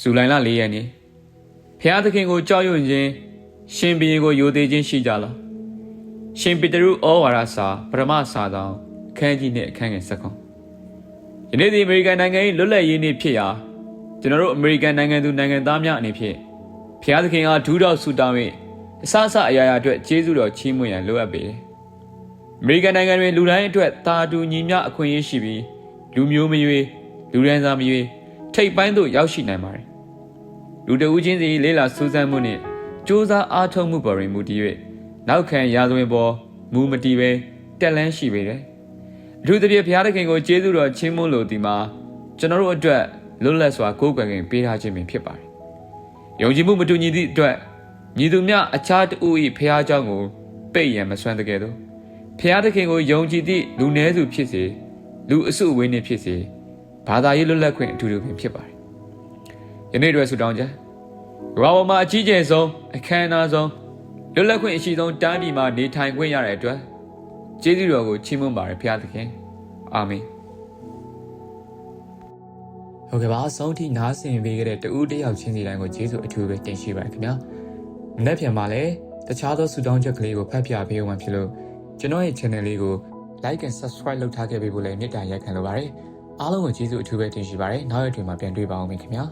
ဇူလိုင်လ၄ရက်နေ့ဖျားသခင်ကိုကြောက်ရွံ့ခြင်းရှင်ဘီရင်ကိုယိုသေးခြင်းရှိကြလားရှင်ပေတရုဩဝါဒစာပထမစာဆောင်အခန်းကြီးနဲ့အခန်းငယ်၁၇ယနေ့ဒီအမေရိကန်နိုင်ငံ၏လွတ်လပ်ရေးနေ့ဖြစ်ရာကျွန်တော်တို့အမေရိကန်နိုင်ငံသူနိုင်ငံသားများအနေဖြင့်ဖျားသခင်အားဒူးတော့ဆူတောင်း၍အစအစအရာရာအတွက်ကျေးဇူးတော်ချီးမွမ်းရန်လိုအပ်ပေတယ်အမေရိကန်နိုင်ငံတွင်လူတိုင်းအတွက်တာတူညီမျှအခွင့်အရေးရှိပြီးလူမျိုးမရွေးလူရန်စာမရွေး ထိပ်ပိုင်းသို့ရောက်ရှိနိုင်ပါတယ်လူတဦးချင်းစီလေးလာစူးစမ်းမှုနှင့်စ조사အားထုတ်မှုပေါ်တွင်မူတည်၍နောက်ခံရာဇဝင်ပေါ်မူမတည်ပဲတက်လန်းရှိပေတယ်အထူးသဖြင့်ဘုရားသခင်ကိုကျေးဇူးတော်ချီးမွမ်းလိုသည်မှာကျွန်တော်တို့အတွက်လွတ်လပ်စွာကိုးကွယ်ခြင်းပေးထားခြင်းပင်ဖြစ်ပါတယ်ယုံကြည်မှုမတူညီသည့်အတွက်ညီသူများအခြားတဦး၏ဘုရားเจ้าကိုပိတ်ရန်မဆွမ်းတကယ်တော့ဘုရားသခင်ကိုယုံကြည်သည့်လူနည်းစုဖြစ်စေလူအစုအဝေးနှင့်ဖြစ်စေ ဘာသာရေးလွတ်လပ်ခွင့်အထူးတူပင်ဖြစ်ပါတယ်ယနေ့အတွက်ဆုတောင်းကြကမ္ဘာပေါ်မှာအကြီးကျယ်ဆုံးအခမ်းအနားဆုံးလွတ်လပ်ခွင့်အရှိဆုံးတိုင်းပြည်မှာနေထိုင်ခွင့်ရတဲ့အတွက်ကျေးဇူးတော်ကိုချီးမွမ်းပါတယ်ဘုရားသခင်အာမင်ဟုတ်ကဲ့ပါအဆုံးထိနားဆင်ပေးခဲ့တဲ့တူဦးတစ်ယောက်ချင်းစီတိုင်းကိုကျေးဇူးအထူးပဲတင်ရှိပါတယ်ခင်ဗျာမနေ့ပြန်မှာလည်းတခြားသောဆူတောင်းချက်ကလေးကိုဖတ်ပြပေးအောင်ဖြစ်လို့ကျွန်တော်ရဲ့ channel လေးကို like and subscribe လုပ်ထားခဲ့ပေးဖို့လည်းမေတ္တာရက်ခံလိုပါတယ် အားလုံးကိုကျေးဇူးအထူးပဲတင်ရှိပါတယ်နောက်ရက်တွေမှာပြန်တွေ့ပါအောင်ခင်ဗျာ